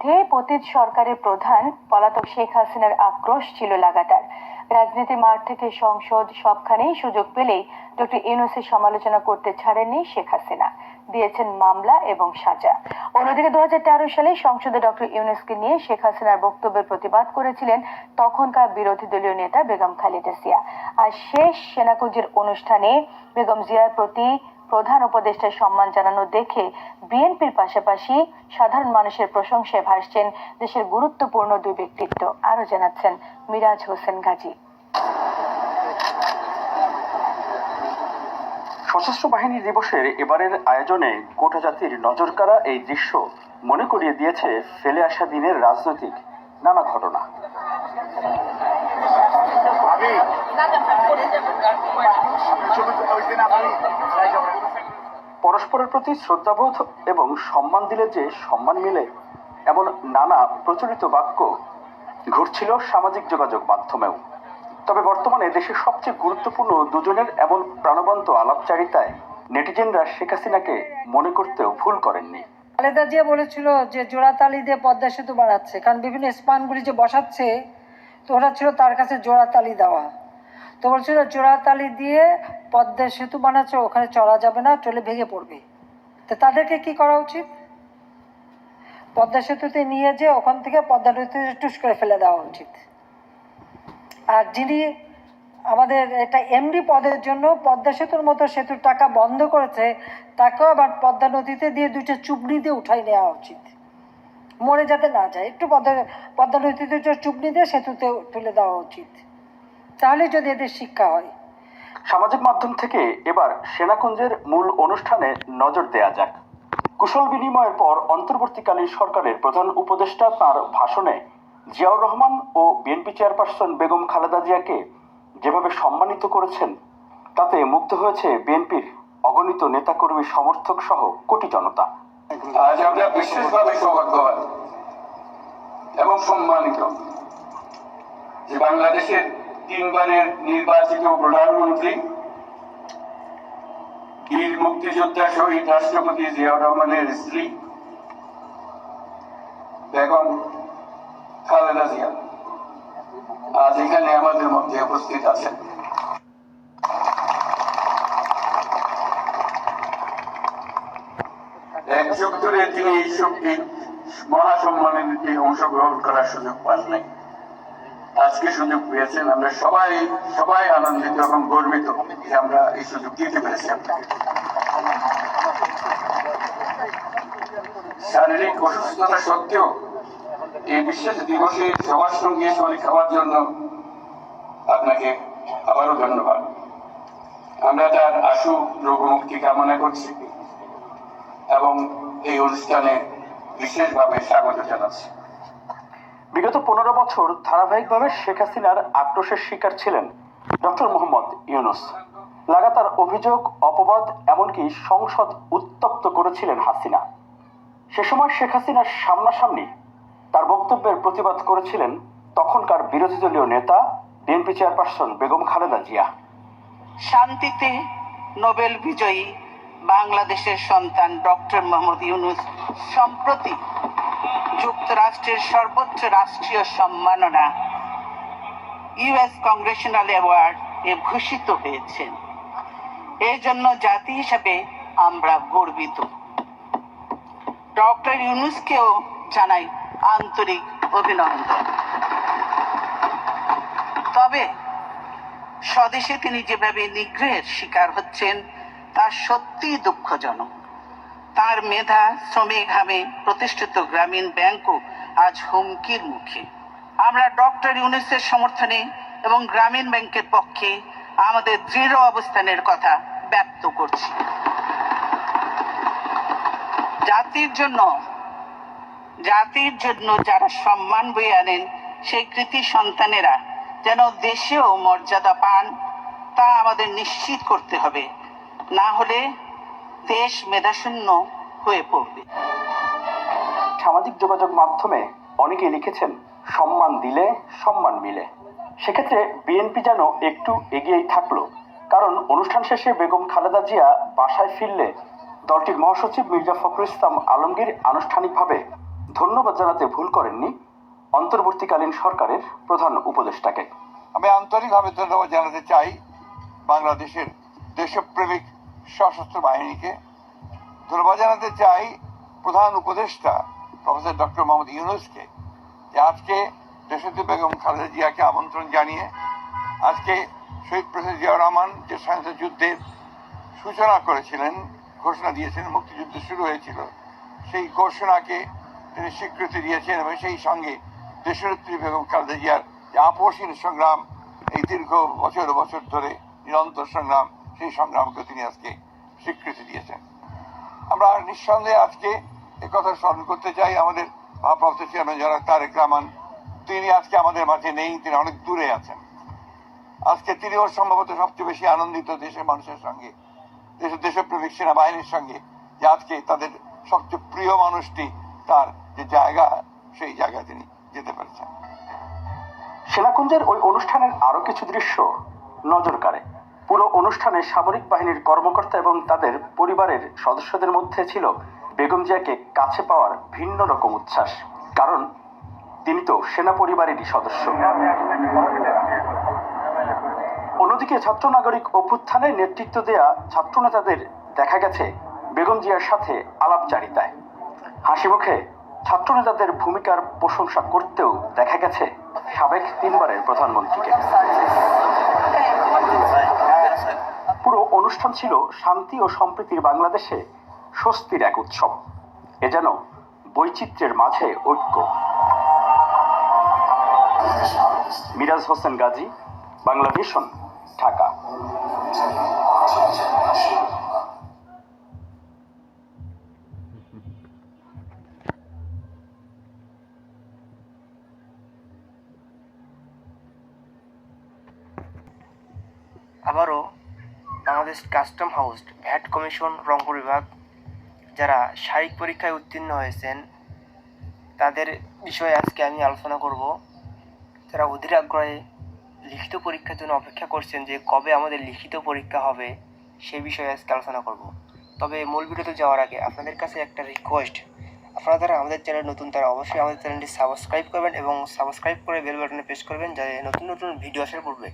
বিরুদ্ধে পতিত সরকারের প্রধান পলাতক শেখ হাসিনার আক্রোশ ছিল লাগাতার। রাজনীতির মাঠ থেকে সংসদ সবখানেই সুযোগ পেলেই ডক্টর ইউনুসের সমালোচনা করতে ছাড়েননি শেখ হাসিনা। দিয়েছেন মামলা এবং সাজা। অন্যদিকে দু হাজার তেরো সালে সংসদে ডক্টর ইউনুসকে নিয়ে শেখ হাসিনার বক্তব্যের প্রতিবাদ করেছিলেন তখনকার বিরোধী দলীয় নেতা বেগম খালেদা জিয়া। আর শেষ সেনাকুঞ্জের অনুষ্ঠানে বেগম জিয়ার প্রতি প্রধান উপদেষ্টার সম্মান জানানো দেখে বিএনপির পাশাপাশি সাধারণ মানুষের প্রশংসায় ভাসছেন দেশের গুরুত্বপূর্ণ দুই ব্যক্তিত্ব আরও জানাচ্ছেন মিরাজ হোসেন গাজী সশস্ত্র বাহিনী দিবসের এবারের আয়োজনে গোটা জাতির নজরকাড়া এই দৃশ্য মনে করিয়ে দিয়েছে ফেলে আসা দিনের রাজনৈতিক নানা ঘটনা পরস্পরের প্রতি শ্রদ্ধাবোধ এবং সম্মান দিলে যে সম্মান মিলে, এমন নানা প্রচলিত বাক্য ঘুরছিল সামাজিক যোগাযোগ মাধ্যমেও। তবে বর্তমানে দেশের সবচেয়ে গুরুত্বপূর্ণ দুজনের এমন প্রাণবন্ত আলাপচারিতায় নেটিজেনরা শেখ হাসিনাকে মনে করতেও ভুল করেননি। খালেদা জিয়া বলেছিল যে জোড়াতালি দিয়ে পদ্মা সেতু বাড়াচ্ছে কারণ বিভিন্ন স্পানগুলি যে বসাচ্ছে, তো ওরা ছিল তার কাছে জোড়াতালি দেওয়া। তো বলছিল জোড়াতালি দিয়ে পদ্মা সেতু বানাচ্ছে, ওখানে চলা যাবে না চলে ভেঙে পড়বে। তো তাদেরকে কি করা উচিত? পদ্মা সেতুতে নিয়ে যে ওখান থেকে পদ্মা নদীতে টুস করে ফেলে দেওয়া উচিত। আর যিনি আমাদের এটা এমডি পদের জন্য পদ্মা সেতুর মতো সেতুর টাকা বন্ধ করেছে, তাকেও আবার পদ্মা নদীতে দিয়ে দুইটা চুবড়ি দিয়ে উঠাই নেওয়া উচিত। মরে যাতে না যায়, একটু পদ্মা পদ্মা নদীতে চুবড়ি দিয়ে সেতুতে তুলে দেওয়া উচিত। তাহলে যদি এদের শিক্ষা হয়। সামাজিক মাধ্যম থেকে এবার সেনাকুঞ্জের মূল অনুষ্ঠানে নজর দেয়া যাক। কুশল বিনিময়ের পর অন্তর্বর্তীকালীন সরকারের প্রধান উপদেষ্টা তার ভাষণে জিয়াউর রহমান ও বিএনপি চেয়ারপারসন বেগম খালেদা জিয়াকে যেভাবে সম্মানিত করেছেন তাতে মুগ্ধ হয়েছে বিএনপির অগণিত নেতাকর্মী সমর্থক সহ কোটি জনতা। আজ আমরা বিশেষভাবে সৌভাগ্যবান এবং সম্মানিত যে বাংলাদেশের তিনবারের নির্বাচিত প্রধানমন্ত্রী। বীর মুক্তিযোদ্ধা শহীদ রাষ্ট্রপতি জিয়াউর রহমানের স্ত্রী। বেগম খালেদা জিয়া। আজ এখানে আমাদের মধ্যে উপস্থিত আছেন। এক যুগ ধরে তিনি এই শক্তি মহাসম্মানে অংশগ্রহণ করার সুযোগ পান নাই। আজকে সুযোগ পেয়েছেন। আমরা সবাই সবাই আনন্দিত এবং গর্বিত। যে আমরা এই সুযোগ দিতে পেরেছি শারীরিক অসুস্থতা সত্ত্বেও এই বিশেষ দিবসে সবার সঙ্গে শরীর খাওয়ার জন্য আপনাকে আবারও ধন্যবাদ। আমরা তার আশু, রোগমুক্তি কামনা করছি এবং এই অনুষ্ঠানে বিশেষভাবে স্বাগত জানাচ্ছি। বিগত পনেরো বছর ধারাবাহিকভাবে শেখ হাসিনার আক্রোশের শিকার ছিলেন ডক্টর মোহাম্মদ ইউনুস। লাগাতার অভিযোগ, অপবাদ, এমনকি সংসদ উত্তপ্ত করেছিলেন হাসিনা। সে সময় শেখ হাসিনার সামনাসামনি তার বক্তব্যের প্রতিবাদ করেছিলেন তখনকার বিরোধী দলীয় নেতা, বিএনপি চেয়ারপারসন বেগম খালেদা জিয়া। শান্তিতে নোবেল বিজয়ী বাংলাদেশের সন্তান ডক্টর মোহাম্মদ ইউনুস সম্প্রতি যুক্তরাষ্ট্রের সর্বোচ্চ রাষ্ট্রীয় সম্মাননা। ইউএস কংগ্রেশনাল অ্যাওয়ার্ড এ ভূষিত হয়েছেন। এই জন্য জাতি হিসাবে আমরা গর্বিত। ডক্টর ইউনুসকেও জানাই আন্তরিক অভিনন্দন। তবে স্বদেশে তিনি যেভাবে নিগ্রহের শিকার হচ্ছেন, তা সত্যিই দুঃখজনক। তার মেধা শ্রমে ঘামে প্রতিষ্ঠিত গ্রামীণ ব্যাংকও আজ হুমকির মুখে। আমরা ডক্টর ইউনুসের সমর্থনে এবং গ্রামীণ ব্যাংকের পক্ষে আমাদের দৃঢ় অবস্থানের কথা ব্যক্ত করছি। জাতির জন্য জাতির জন্য যারা সম্মান বয়ে আনেন, সেই কৃতি সন্তানেরা যেন দেশেও মর্যাদা পান, তা আমাদের নিশ্চিত করতে হবে। না হলে দেশ মেধাশূন্য হয়ে পড়বে। সামাজিক যোগাযোগ মাধ্যমে অনেকে লিখেছেন সম্মান দিলে সম্মান মিলে। সেক্ষেত্রে বিএনপি যেন একটু এগিয়েই থাকল কারণ অনুষ্ঠান শেষে বেগম খালেদা জিয়া বাসায় ফিরলে দলটির মহাসচিব মির্জা ফখরুল ইসলাম আলমগীর আনুষ্ঠানিকভাবে ধন্যবাদ জানাতে ভুল করেননি অন্তর্বর্তীকালীন সরকারের প্রধান উপদেষ্টাকে। আমি আন্তরিকভাবে ধন্যবাদ জানাতে চাই বাংলাদেশের দেশপ্রেমিক সশস্ত্র বাহিনীকে। ধন্যবাদ জানাতে চাই প্রধান উপদেষ্টা, প্রফেসর ডক্টর মোহাম্মদ ইউনুসকে, যে আজকে দেশত্রী বেগম খালেদা জিয়াকে আমন্ত্রণ জানিয়ে আজকে শহীদ প্রেসিডেন্ট জিয়াউর রহমান যে স্বাধীনতা যুদ্ধের সূচনা করেছিলেন, ঘোষণা দিয়েছিলেন, মুক্তিযুদ্ধ শুরু হয়েছিল, সেই ঘোষণাকে তিনি স্বীকৃতি দিয়েছেন এবং সেই সঙ্গে দেশনেত্রী বেগম খালেদা জিয়ার যে আপসীন সংগ্রাম, এই দীর্ঘ বছর বছর ধরে নিরন্তর সংগ্রাম সেই সংগ্রামকে তিনি আজকে স্বীকৃতি দিয়েছেন। আমরা নিঃসন্দেহে আজকে কথা স্মরণ করতে চাই, আমাদের ভারপ্রাপ্ত চেয়ারম্যান যারা, তারেক রহমান, তিনি আজকে আমাদের মাঝে নেই, তিনি অনেক দূরে আছেন। আজকে তিনিও সম্ভবত সবচেয়ে বেশি আনন্দিত দেশের মানুষের সঙ্গে দেশের দেশপ্রেমিক সেনাবাহিনীর সঙ্গে, যে আজকে তাদের সবচেয়ে প্রিয় মানুষটি, তার যে জায়গা, সেই জায়গায় তিনি যেতে পেরেছেন। সেনাকুঞ্জের ওই অনুষ্ঠানের আরও কিছু দৃশ্য নজর কাড়ে। পুরো অনুষ্ঠানে সামরিক বাহিনীর কর্মকর্তা এবং তাদের পরিবারের সদস্যদের মধ্যে ছিল বেগম জিয়াকে কাছে পাওয়ার ভিন্ন রকম উচ্ছ্বাস। কারণ তিনি তো সেনা পরিবারেরই সদস্য। অন্যদিকে ছাত্র নাগরিক অভ্যুত্থানে নেতৃত্ব দেয়া ছাত্রনেতাদের দেখা গেছে বেগম জিয়ার সাথে আলাপচারিতায়। হাসি মুখে ছাত্রনেতাদের ভূমিকার প্রশংসা করতেও দেখা গেছে সাবেক তিনবারের প্রধানমন্ত্রীকে। পুরো অনুষ্ঠান ছিল শান্তি ও সম্প্রীতির বাংলাদেশে স্বস্তির এক উৎসব। এ যেন বৈচিত্র্যের মাঝে ঐক্য। Miraj Hossain Gazi Bangladesh Dhaka. Bangladesh custom house VAT commission Rangpur বিভাগ, যারা শারীরিক পরীক্ষায় উত্তীর্ণ হয়েছেন, তাদের বিষয়ে আজকে আমি আলোচনা করব। যারা অধীর আগ্রহে লিখিত পরীক্ষার জন্য অপেক্ষা করছেন যে কবে আমাদের লিখিত পরীক্ষা হবে সেই বিষয়ে আজকে আলোচনা করব। তবে মূল ভিডিওতে যাওয়ার আগে আপনাদের কাছে একটা রিকোয়েস্ট আপনারা যারা আমাদের চ্যানেল নতুন, তারা অবশ্যই আমাদের চ্যানেলটি সাবস্ক্রাইব করবেন এবং সাবস্ক্রাইব করে বেল বাটনে প্রেস করবেন যাতে নতুন নতুন ভিডিও আসার পূর্বে